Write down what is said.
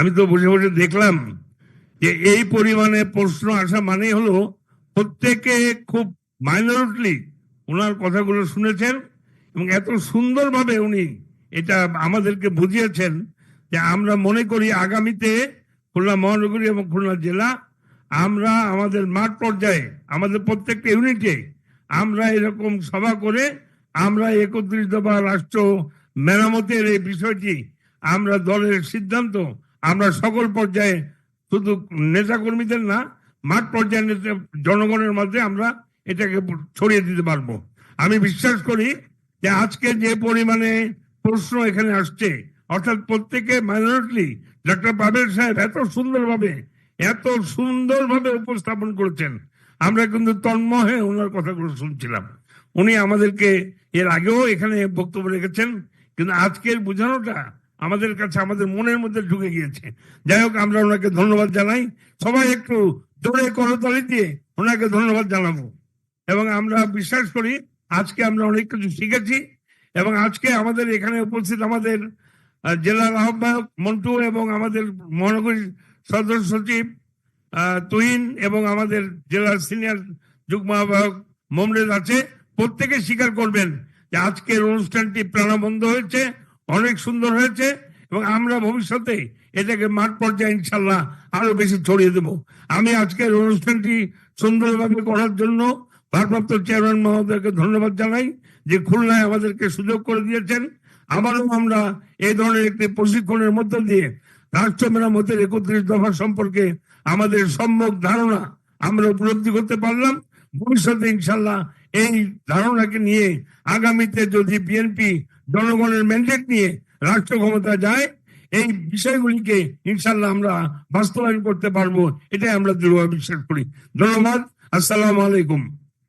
আমি তো বসে বসে দেখলাম যে এই পরিমাণে প্রশ্ন আসা মানে হলো প্রত্যেকে খুব মাইনরিটলি ওনার কথাগুলো শুনেছেন এবং এত সুন্দরভাবে উনি এটা আমাদেরকে বুঝিয়েছেন যে আমরা মনে করি আগামীতে খুলনা মহানগরী এবং খুলনা জেলা আমরা আমাদের মাঠ পর্যায়ে, আমাদের প্রত্যেকটা ইউনিটে আমরা এরকম সভা করে আমরা একত্রিশ দফা রাষ্ট্র মেরামতের এই বিষয়টি আমরা দলের সিদ্ধান্ত আমরা সকল পর্যায়ে শুধু নেতা কর্মীদের না, মাঠ পর্যায়ে জনগণের মধ্যে আমরা এটাকে ছড়িয়ে দিতে পারব। আমি বিশ্বাস করি যে আজকে যে পরিমাণে প্রশ্ন এখানে আসছে, অর্থাৎ প্রত্যেকে মাইনরিটি ডক্টর পাবেল সাহেব এত সুন্দরভাবে এত সুন্দরভাবে উপস্থাপন করেছেন। আমরা কিন্তু তন্ময় হয়ে ওনার কথাগুলো শুনছিলাম। উনি আমাদেরকে এর আগেও এখানে বক্তব্য রেখেছেন, কিন্তু আজকের বোঝানোটা আমাদের কাছে, আমাদের মনের মধ্যে ঢুকে গিয়েছে। যাই হোক, আমরা ওনাকে ধন্যবাদ জানাই। সবাই একটু জোরে করতালি দিয়ে ওনাকে ধন্যবাদ জানাব। এবং আমরা বিশ্বাস করি, আজকে আমরা অনেক কিছু শিখেছি। এবং আজকে আমাদের এখানে উপস্থিত আমাদের জেলার আহ্বায়ক মন্টু এবং আমাদের মহানগরী সদস্য সচিব তুহিন এবং আমাদের জেলার সিনিয়র যুগ্ম আহ্বায়ক মমরেজ আছে। প্রত্যেকে স্বীকার করবেন যে আজকের অনুষ্ঠানটি প্রাণবন্ধ হয়েছে। অনেক সুন্দর হয়েছে এবং আমরা ভবিষ্যতে এটাকে মাঠ পর্যায়ে ইনশাল্লাহ আরও বেশি ছড়িয়ে দেব। আমি আজকের অনুষ্ঠানটি সুন্দরভাবে করার জন্য ভারপ্রাপ্ত চেয়ারম্যান মহোদয়কে ধন্যবাদ জানাই যে খুলনায় আমাদেরকে সুযোগ করে দিয়েছেন। আবারও আমরা এই ধরনের একটি প্রশিক্ষণের মধ্য দিয়ে রাষ্ট্র মেরামতের একত্রিশ দফা সম্পর্কে আমাদের সম্যক ধারণা আমরা উপলব্ধি করতে পারলাম। ভবিষ্যতে ইনশাল্লাহ এই ধারণাকে নিয়ে আগামীতে যদি বিএনপি জনগণের ম্যান্ডেট নিয়ে রাষ্ট্র ক্ষমতা যায়, এই বিষয়গুলিকে ইনশাল্লাহ আমরা বাস্তবায়ন করতে পারব, এটাই আমরা দৃঢ় বিশ্বাস করি। ধন্যবাদ, আসসালাম আলাইকুম।